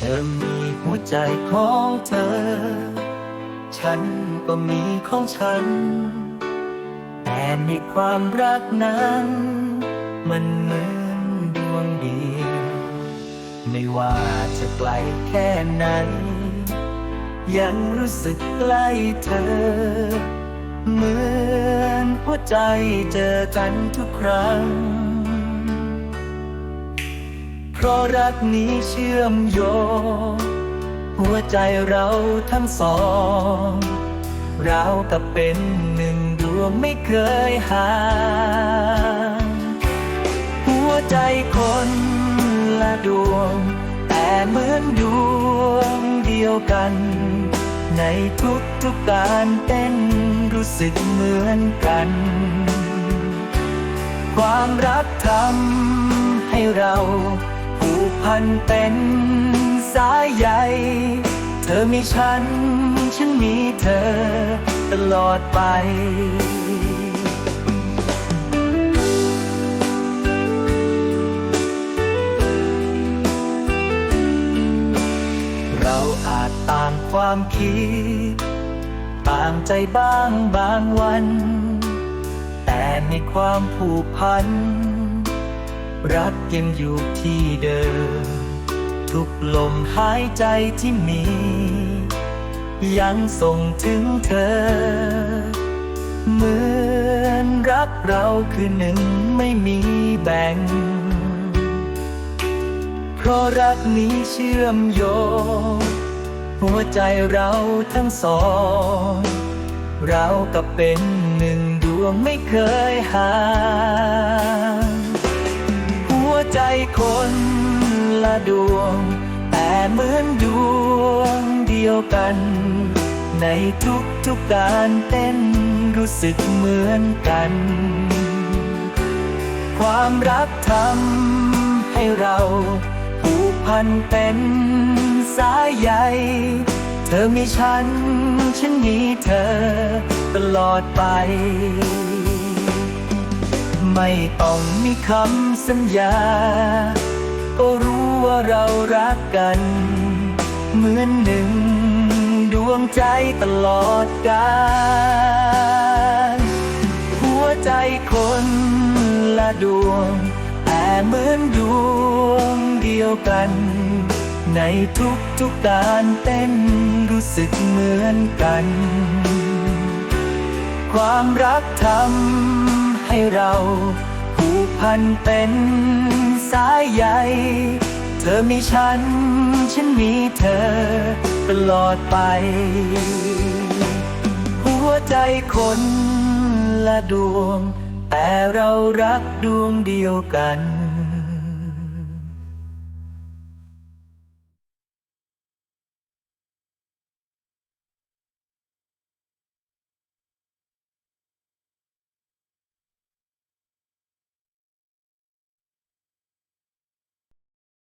ธอมีหัวใจของเธอ ฉันก็มีของฉัน แต่ในความรักนั้น มันเหมือนดวงเดียว ไม่ว่าจะไกลแค่ไหน ยังรู้สึกใกล้เธอ เหมือนหัวใจเจอกันทุกครั้ง เพราะรักนี้เชื่อมโยง หัวใจเราทั้งสองเรากับเป็นหนึ่งดวงไม่เคยห่างหัวใจคนละดวง แต่เหมือนดวงเดียวกัน ในทุกทุกการเต้นรู้สึกเหมือนกัน ความรักทำให้เรา ผูกพันเป็นสายใยเธอมีฉัน ฉันมีเธอตลอดไปเราอาจต่างความคิด ต่างใจบ้างบางวัน แต่ในความผูกพัน รักยังอยู่ที่เดิม ทุกลมหายใจที่มี ยังส่งถึงเธอ เหมือนรักเราคือหนึ่งไม่มีแบ่ง เพราะรักนี้เชื่อมโยง หัวใจเราทั้งสอง เรากับเป็นหนึ่งดวงไม่เคยห่าง ใจคนละดวง แต่เหมือนดวงเดียวกัน ในทุกทุกๆการเต้นรู้สึกเหมือนกัน ความรักทำให้เราผูกพันเป็นสายใยเธอมีฉัน ฉันมีเธอตลอดไป ไม่ต้องมีคำสัญญา ก็รู้ว่าเรารักกัน เหมือนหนึ่ง ดวงใจตลอดกาลหัวใจคนละดวง แต่เหมือนดวงเดียวกัน ในทุกทุกๆการเต้นรู้สึกเหมือนกัน ความรักทำ ให้เราผูกพันเป็นสายใยเธอมีฉัน ฉันมีเธอตลอดไป หัวใจคนละดวง แต่เรารักดวงเดียวกัน